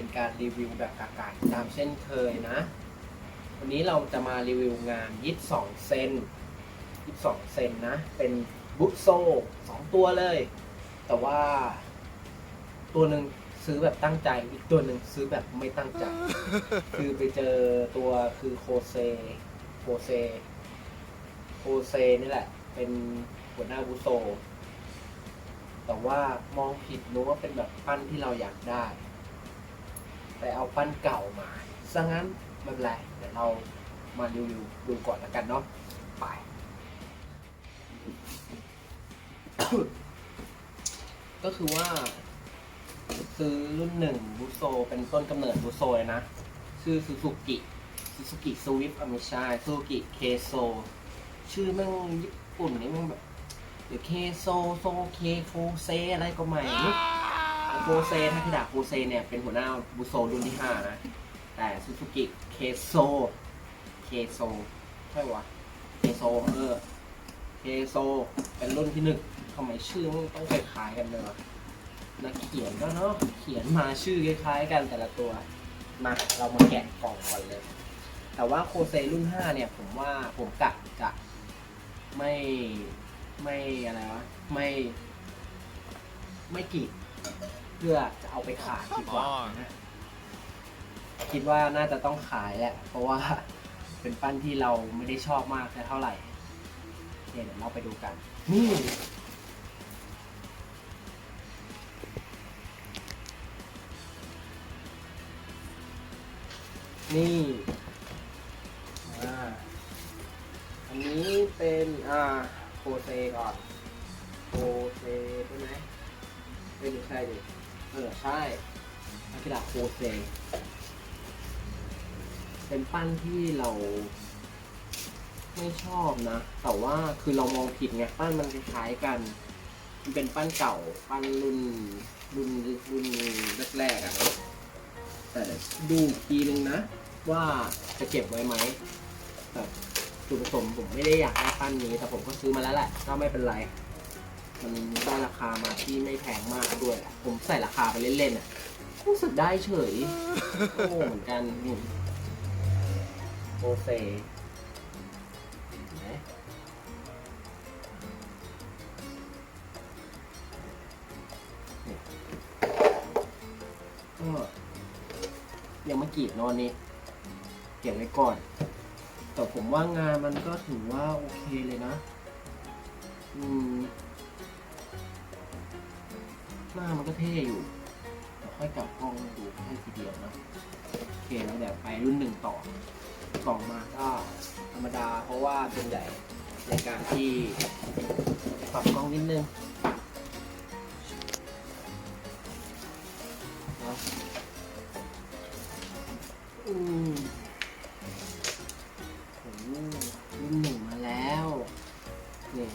เป็นการรีวิวแบบกากๆตามเช่นเคยนะ วันนี้เราจะมารีวิวงานยิดสองเซนยิดสองเซนนะ เป็นบุ๊กโซสองตัวเลย แต่ว่า ตัวหนึ่งซื้อแบบตั้งใจ อีกตัวหนึ่งซื้อแบบไม่ตั้งใจ คือไปเจอตัวคือโคเซ โคเซ โคเซนี่แหละ เป็นหัวหน้าบุโซแต่ว่ามองผิดนึกว่าเป็นแบบปั้นที่เราอยากได้ แต่เอาปั้นเก่ามาซะงั้นไม่เป็นไรเดี๋ยวเรามารีวิวดูก่อนแล้วกันเนาะไป ก็คือว่า ซื้อรุ่นหนึ่งบูโซเป็นต้นกำเนิดบูโซเลยนะ ชื่อซูซูกิซูซูกิสวิฟอะไม่ใช่ซูซูกิเคโซชื่อแม่งญี่ปุ่นนี่แม่งแบบเดี๋ยวเคโซโซเคโคเซอะไรก็ไม่รู้ โคเซถ้าคิดาโคเซเนี่ยเป็นหัวหน้าบูโซรุ่นที่ห้านะ แต่ซูซูกิเคโซเคโซใช่วะเคโซเออเคโซเป็นรุ่นที่หนึ่งทำไมชื่อมันต้องคล้ายๆกันเลยวะนักเขียนก็เนาะเขียนมาชื่อคล้ายๆกันแต่ละตัวมาเรามาแกะกล่องก่อนเลย แต่ว่าโคเซรุ่น 5 เนี่ย ผมว่าผมกะจะไม่ไม่อะไรวะไม่ ไม่กีด เพื่อจะเอาไปขายคิดว่านะคิดว่าน่าจะต้องขายแหละเพราะว่า เป็นปั้นที่เราไม่ได้ชอบมากแค่เท่าไหร่โอเคเดี๋ยวเราไปดูกัน นี่นี่ เป็นปั้นที่เราไม่ชอบนะ แต่ว่าคือเรามองผิดไงปั้นมันคล้ายๆกัน มันเป็นปั้นเก่า ปั้นรุ่นรุ่นรุ่นแรกๆอะแต่ดูอีกทีนึงนะ ว่าจะเก็บไว้ไหมแต่จุดประสงค์ผมไม่ได้อยากได้ปั้นนี้ แต่ผมก็ซื้อมาแล้วแหละ ก็ไม่เป็นไร มันได้ราคามาที่ไม่แพงมากด้วยแหละผมใส่ราคาไปเล่นๆอะรู้สึกได้เฉย โอ้เหมือนกันนี่ โอเซนไหมนี่ก็ยังไม่กรีดนอนนี่เก็บไว้ก่อน แต่ผมว่างานมันก็ถือว่าโอเคเลยนะ อืม หน้ามันก็เท่อยู่เดี๋ยวค่อยกลับห้องดูให้ทีเดียวนะ โอเคแล้วเดี๋ยวไปรุ่นหนึ่งต่อ กล่องมาก็ธรรมดา เพราะว่าเป็นใหญ่ในการที่ปรับกล้องนิดนึงอืมผมรุ่นหนึ่งมาแล้วนี่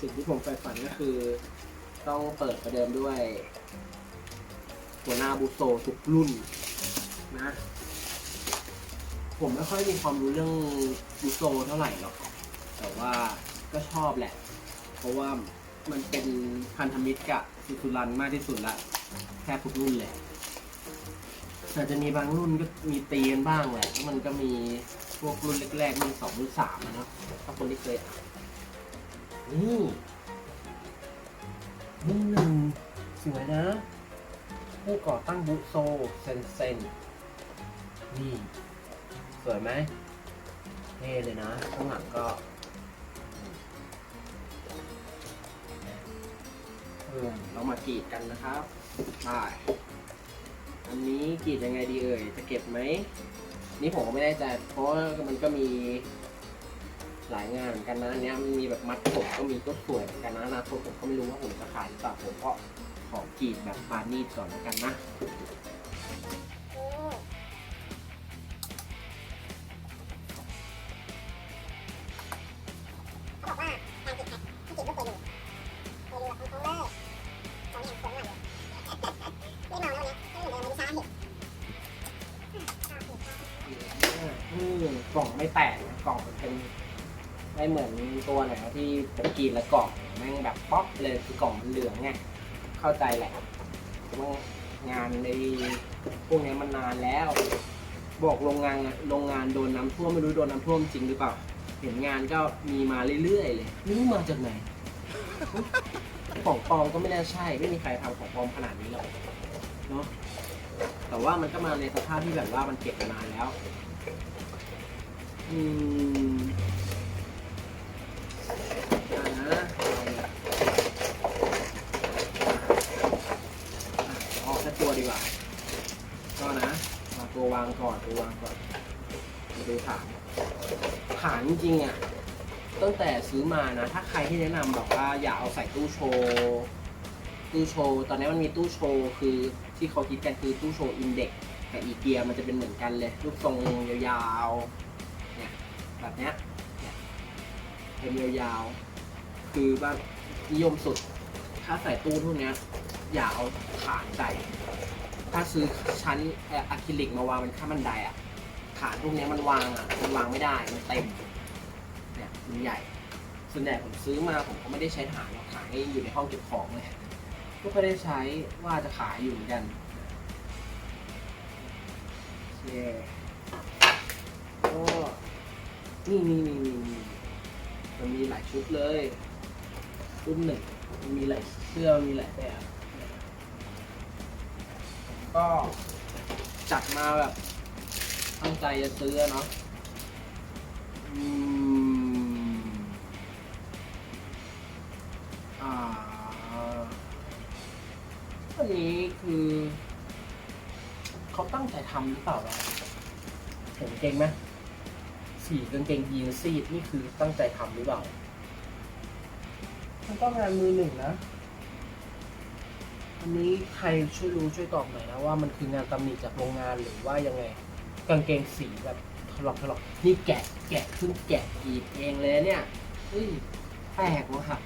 สิ่งที่ผมใฝ่ฝันก็คือ ต้องเปิดประเดิมด้วย หัวหน้าบูโซทุกรุ่นนะ ผมไม่ค่อยมีความรู้เรื่องบูโซเท่าไหร่หรอก แต่ว่าก็ชอบแหละ เพราะว่ามันเป็นพันธมิตรกับซูซูรันมากที่สุดละแทบทุกรุ่นเลยอาจจะมีบางรุ่นก็มีตีกันบ้างแหละแล้วมันก็มีพวกรุ่นแรกๆรุ่นสองรุ่นสามอะนะถ้าคนที่เคยอ่านนี่รุ่นหนึ่งสวยนะ ผู้ก่อตั้งบุโซเซนเซนนี่ วยไหมเท่เลยนะข้างหลังก็เออเรามากรีดกันนะครับไปอันนี้กรีดยังไงดีเอ่ย จะเก็บไหม นี่ผมก็ไม่แน่ใจเพราะมันก็มีหลายงานเหมือนกันนะอันเนี้ยมันมีแบบมัดผมก็มีก็สวยเหมือนกันนะอนาคตผมก็ไม่รู้ว่าผมจะขายหรือเปล่าผมก็ขอกรีดแบบปานีดก่อนแล้วกันนะ ไม่แตกนะกล่องมันเป็นไม่เหมือนตัวไหนที่จะกรีดแล้วกล่องแม่งแบบป๊อกเลยคือกล่องมันเหลืองไงเข้าใจแหละว่างานในพวกนี้มันนานแล้ว บอกโรงงานอะโรงงานโดนน้ำท่วมไม่รู้โดนน้ำท่วมจริงหรือเปล่า เห็นงานก็มีมาเรื่อยๆเลยไม่รู้มาจากไหนของปลอมก็ไม่น่าใช่ ไม่มีใครทำของปลอมขนาดนี้หรอกเนาะแต่ว่ามันก็มาในสภาพที่แบบว่ามันเก็บมานานแล้ว อืมอ่านะออะเอาแค่ตัวดีกว่า ก็นะมาตัววางก่อนตัววางก่อนมาดูฐานฐานจริงๆอะ ตั้งแต่ซื้อมานะ ถ้าใครที่แนะนำบอกว่าอย่าเอาใส่ตู้โชว์ ตู้โชว์ ตอนนี้มันมีตู้โชว์ คือที่เขาคิดกันคือตู้โชว์อินเด็กกับอีเกียมันจะเป็นเหมือนกันเลย รูปทรงยาวๆ แบบเนี้ยเนี่ยเป็นยาวๆ คือว่านิยมสุด ถ้าใส่ตู้พวกเนี้ย อย่าเอาฐานใส่ถ้าซื้อชั้นอะคริลิกมาวางเป็นข้างบันไดอะฐานพวกเนี้ยมันวางอะมันวางไม่ได้ มันเต็ม เนี่ยมันใหญ่ ส่วนใหญ่ผมซื้อมาผมก็ไม่ได้ใช้ฐานหรอกฐานนี่อยู่ในห้องเก็บของเลย ก็ไม่ได้ใช้ว่าจะขายอยู่เหมือนกันโอเคก็ นี่นี่นี่นี่นี่มันมีหลายชุดเลยรุ่นหนึ่งมันมีหลายเสื้อมีหลายแบบก็จัดมาแบบตั้งใจจะซื้อเนาะอืมอ่าอันนี้คือเขาตั้งใจทำหรือเปล่าเห็นเกงไหม สีกางเกงยีนซีดนี่คือตั้งใจทำหรือเปล่า มันก็งานมือหนึ่งนะ อันนี้ใครช่วยรู้ช่วยตอบหน่อยนะว่ามันคืองานตำหนิจากโรงงานหรือว่ายังไง กางเกงสีแบบถลอกถลอกนี่แกะแกะเพิ่งแกะกรีดเองเลยเนี่ยเฮ้ยแปลกว่ะครับ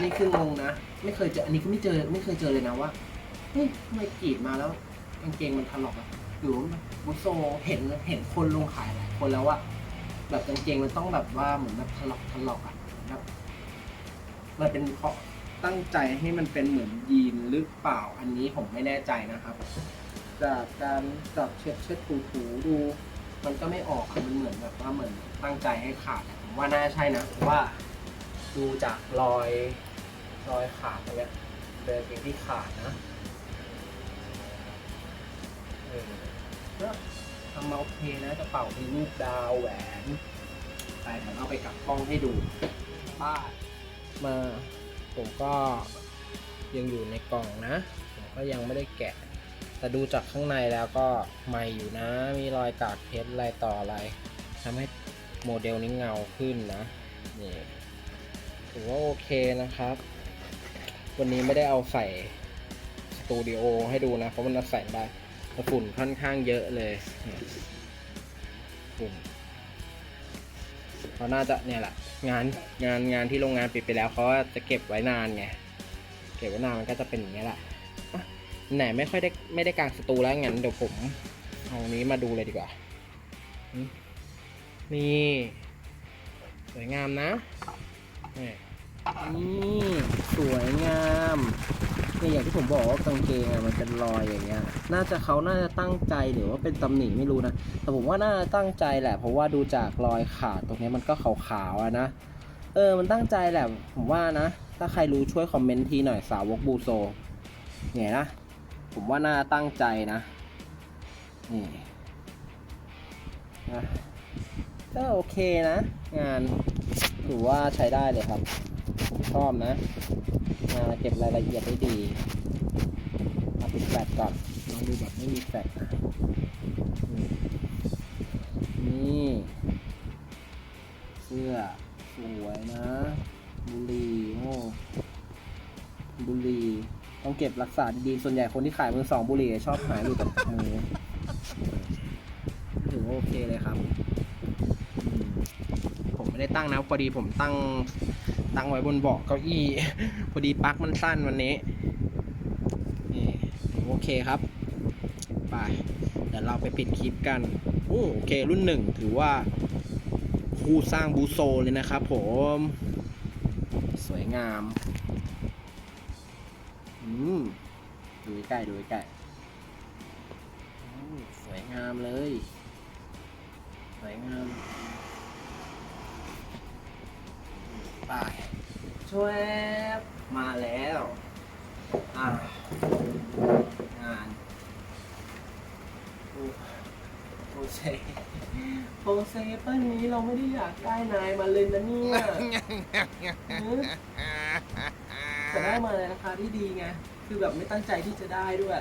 นี่คืองงนะ ไม่เคยเจอ อันนี้ก็ไม่เจอ ไม่เคยเจอเลยนะว่า เฮ้ยทำไมกรีดมาแล้วกางเกงมันถลอกอะหรือว่าบุโซเห็นเห็นคนลงขายหลายคนแล้วว่า แบบกางเกงมันต้องแบบว่าเหมือนแบบถลอกถลอกอะแบบมันเป็นเพราะตั้งใจให้มันเป็นเหมือนยีนหรือเปล่าอันนี้ผมไม่แน่ใจนะครับ จากการจับเช็ดเช็ดถูถูดู มันก็ไม่ออกอะมันเหมือนแบบว่าเหมือนตั้งใจให้ขาดอะผมว่าน่าใช่นะเพราะว่า ดูจากรอยรอยขาดตรงเนี้ยเดินเองที่ขาดนะเออำมาโอเคนะกระเป๋ามีรูปดาวแหวนไปเดี๋ยวเอาไปกลับกล้องให้ดูป้ามา ผมก็ยังอยู่ในกล่องนะ ผมก็ยังไม่ได้แกะ แต่ดูจากข้างในแล้วก็ใหม่อยู่นะ มีรอยกากเพชรอะไรต่ออะไรทำให้โมเดลนี้เงาขึ้นนะนี่ถือว่าโอเคนะครับ วันนี้ไม่ได้เอาใส่สตูดิโอให้ดูนะ เพราะมันใส่ไม่ได้ ฝุ่นค่อนข้างเยอะเลยฝุ่นเขาน่าจะเนี่ยแหละงานงานงานที่โรงงานปิดไปแล้วเขาก็จะเก็บไว้นานไงเก็บไว้นานมันก็จะเป็นอย่างนี้ยแหละไหนไม่ค่อยได้ไม่ได้กางสตูแล้วงั้นเดี๋ยวผมเอาอันนี้มาดูเลยดีกว่านี่สวยงามนะนี่สวยงาม นี่อย่างที่ผมบอกว่ากางเกงอะมันเป็นรอยอย่างเงี้ย น่าจะเขาน่าจะตั้งใจหรือว่าเป็นตำหนิไม่รู้นะ แต่ผมว่าน่าจะตั้งใจแหละ เพราะว่าดูจากรอยขาดตรงเนี้ยมันก็ขาวๆอะนะ เออ มันตั้งใจแหละ ผมว่านะ ถ้าใครรู้ช่วยคอมเมนต์ทีหน่อยสาวกบูโซ เนี่ยนะ ผมว่าน่าตั้งใจนะ นี่นะก็โอเคนะ งานถือว่าใช้ได้เลยครับ ผมชอบนะ เก็บรายละเอียดได้ดีเอาปิดแฟลชก่อนลองดูแบบไม่มีแฟลชนะนี่เสื้อสวยนะ บุหรีโอ้บุหรีต้องเก็บรักษาดีส่วนใหญ่คนที่ขายมือสองบุหรี่ชอบหายอยู่กับมือถือว่าโอเคเลยครับ ผมไม่ได้ตั้งนะพอดีผมตั้ง ตั้งไว้บนเบาะเก้าอี้ พอดีปลั๊กมันสั้นวันนี้นี่โอเคครับ ไป เดี๋ยวเราไปปิดคลิปกันโอโอเครุ่นหนึ่งถือว่าคู่สร้างบูโซเลยนะครับผม สวยงาม อืม ดูใกล้ดูใกล้สวยงามเลย สวยงามไป ช่วยมาแล้ว อ่างานโอ้โอเซโอเซเปิ้ลนี้เราไม่ได้อยากได้นายมาเลยนะเนี่ยแต่ได้มาในราคาที่ดีไง คือแบบไม่ตั้งใจที่จะได้ด้วย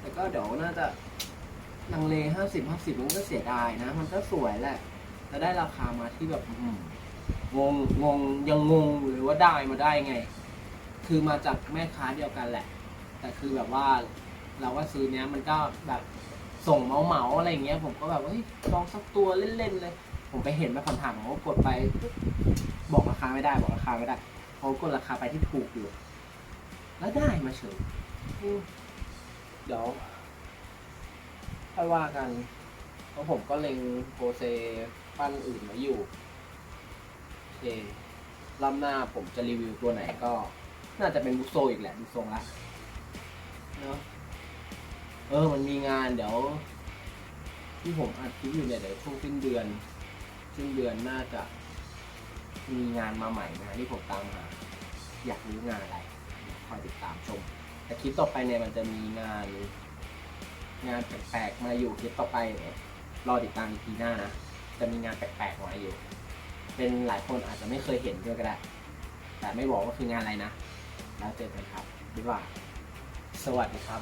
แต่ก็เดี๋ยวน่าจะลังเลห้าสิบห้าสิบมันก็เสียดายนะ มันก็สวยแหละแต่ได้ราคามาที่แบบ งงงงยังงงหรือว่าได้มาได้ไง คือมาจากแม่ค้าเดียวกันแหละ แต่คือแบบว่าเราก็ซื้อเนี้ยมันก็แบบส่งเมาเมาๆอะไรอย่างเงี้ย ผมก็แบบว่าเฮ้ยลองสักตัวเล่นๆเลย ผมไปเห็นมาผ่านๆผมก็กดไปปุ๊บบอกราคาไม่ได้บอกราคาไม่ได้เขากดราคาไปที่ถูกอยู่ แล้วได้มาเฉยอืมเดี๋ยวค่อยว่ากันเพราะผมก็เล็งโปรเซปั้นอื่นมาอยู่โอ เครอบหน้าผมจะรีวิวตัวไหนก็น่าจะเป็นบุกโซอีกแหละดูทรงละเนาะเออ มันมีงานเดี๋ยว ที่ผมอัดคลิปอยู่เนี่ยเดี๋ยวช่วงสิ้นเดือนสิ้นเดือนน่าจะ มีงานมาใหม่นะที่ผมตามหา อยากรู้งานอะไรคอยติดตามชม แต่คลิปต่อไปเนี่ยมันจะมีงาน งานแปลกๆมาอยู่คลิปต่อไปเนี่ยรอติดตามอีพีหน้านะจะมีงานแปลกๆมาอยู่ เป็นหลายคนอาจจะไม่เคยเห็นด้วยก็ได้ แต่ไม่บอกว่าคืองานอะไรนะ แล้วเจอกันครับบ๊ายบายสวัสดีครับ